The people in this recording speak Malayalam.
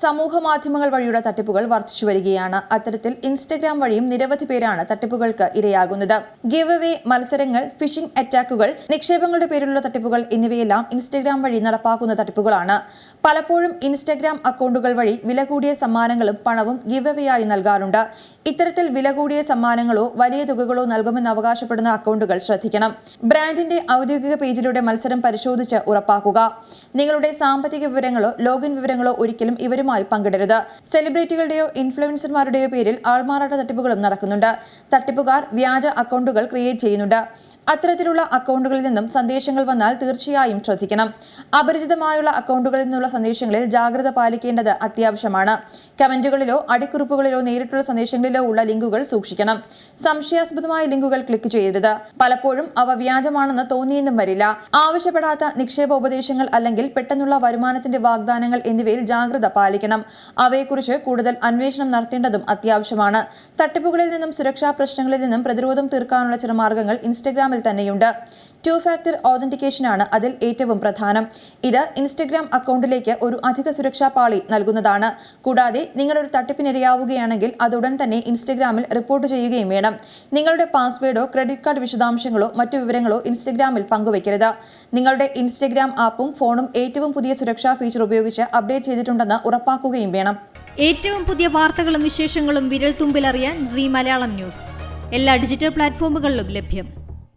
സമൂഹ മാധ്യമങ്ങൾ വഴിയുള്ള തട്ടിപ്പുകൾ വർദ്ധിച്ചു വരികയാണ്. അത്തരത്തിൽ ഇൻസ്റ്റഗ്രാം വഴിയും നിരവധി പേരാണ് തട്ടിപ്പുകൾക്ക് ഇരയാകുന്നത്. ഗിവ് അവേ മത്സരങ്ങൾ ഫിഷിംഗ് അറ്റാക്കുകൾ നിക്ഷേപങ്ങളുടെ പേരിലുള്ള തട്ടിപ്പുകൾ എന്നിവയെല്ലാം ഇൻസ്റ്റഗ്രാം വഴി നടപ്പാക്കുന്ന തട്ടിപ്പുകളാണ്. പലപ്പോഴും ഇൻസ്റ്റഗ്രാം അക്കൗണ്ടുകൾ വഴി വില കൂടിയ സമ്മാനങ്ങളും പണവും ഗിവ് ആയി നൽകാറുണ്ട്. ഇത്തരത്തിൽ വില കൂടിയ സമ്മാനങ്ങളോ വലിയ തുകകളോ നൽകുമെന്ന് അവകാശപ്പെടുന്ന അക്കൗണ്ടുകൾ ശ്രദ്ധിക്കണം. ബ്രാൻഡിന്റെ ഔദ്യോഗിക പേജിലൂടെ മത്സരം പരിശോധിച്ച് ഉറപ്പാക്കുക. നിങ്ങളുടെ സാമ്പത്തിക വിവരങ്ങളോ ലോഗിൻ വിവരങ്ങളോ ഒരിക്കലും ഇവരുമായി പങ്കിടരുത്. സെലിബ്രിറ്റികളുടെയോ ഇൻഫ്ലുവൻസർമാരുടെയോ പേരിൽ ആൾമാറാട്ട തട്ടിപ്പുകളും നടക്കുന്നുണ്ട്. തട്ടിപ്പുകാർ വ്യാജ അക്കൗണ്ടുകൾ ക്രിയേറ്റ് ചെയ്യുന്നുണ്ട്. അത്തരത്തിലുള്ള അക്കൗണ്ടുകളിൽ നിന്നും സന്ദേശങ്ങൾ വന്നാൽ തീർച്ചയായും ശ്രദ്ധിക്കണം. അപരിചിതമായുള്ള അക്കൗണ്ടുകളിൽ നിന്നുള്ള സന്ദേശങ്ങളിൽ ജാഗ്രത പാലിക്കേണ്ടത് അത്യാവശ്യമാണ്. കമന്റുകളിലോ അടിക്കുറിപ്പുകളിലോ നേരിട്ടുള്ള സന്ദേശങ്ങളിലോ ഉള്ള ലിങ്കുകൾ സൂക്ഷിക്കണം. സംശയാസ്പദമായ ലിങ്കുകൾ ക്ലിക്ക് ചെയ്യരുത്. പലപ്പോഴും അവ വ്യാജമാണെന്ന് തോന്നിയെന്നും വരില്ല. ആവശ്യപ്പെടാത്ത നിക്ഷേപ ഉപദേശങ്ങൾ അല്ലെങ്കിൽ പെട്ടെന്നുള്ള വരുമാനത്തിന്റെ വാഗ്ദാനങ്ങൾ എന്നിവയിൽ ജാഗ്രത പാലിക്കണം. അവയെക്കുറിച്ച് കൂടുതൽ അന്വേഷണം നടത്തേണ്ടതും അത്യാവശ്യമാണ്. തട്ടിപ്പുകളിൽ നിന്നും സുരക്ഷാ പ്രശ്നങ്ങളിൽ നിന്നും പ്രതിരോധം തീർക്കാനുള്ള ചില മാർഗങ്ങൾ ഇൻസ്റ്റഗ്രാമിൽ തന്നെയുണ്ട്. ടു ഫാക്ടർ ഓതന്റിക്കേഷൻ ആണ് അതിൽ ഏറ്റവും പ്രധാനം. ഇത് ഇൻസ്റ്റഗ്രാം അക്കൗണ്ടിലേക്ക് ഒരു അധിക സുരക്ഷാ പാളി നൽകുന്നതാണ്. കൂടാതെ നിങ്ങളൊരു തട്ടിപ്പിനിരയാവുകയാണെങ്കിൽ അതുടൻ തന്നെ ഇൻസ്റ്റഗ്രാമിൽ റിപ്പോർട്ട് ചെയ്യുകയും വേണം. നിങ്ങളുടെ പാസ്വേഡോ ക്രെഡിറ്റ് കാർഡ് വിശദാംശങ്ങളോ മറ്റു വിവരങ്ങളോ ഇൻസ്റ്റഗ്രാമിൽ പങ്കുവയ്ക്കരുത് നിങ്ങളുടെ ഇൻസ്റ്റഗ്രാം ആപ്പും ഫോണും ഏറ്റവും പുതിയ സുരക്ഷാ ഫീച്ചർ ഉപയോഗിച്ച് അപ്ഡേറ്റ് ചെയ്തിട്ടുണ്ടെന്ന് ഉറപ്പാക്കുകയും വേണം. ഏറ്റവും പുതിയ വാർത്തകളും വിശേഷങ്ങളും വിരൽ തുമ്പിലറിയാൻ സി മലയാളം ന്യൂസ്. എല്ലാ ഡിജിറ്റൽ പ്ലാറ്റ്ഫോമുകളിലും ലഭ്യം.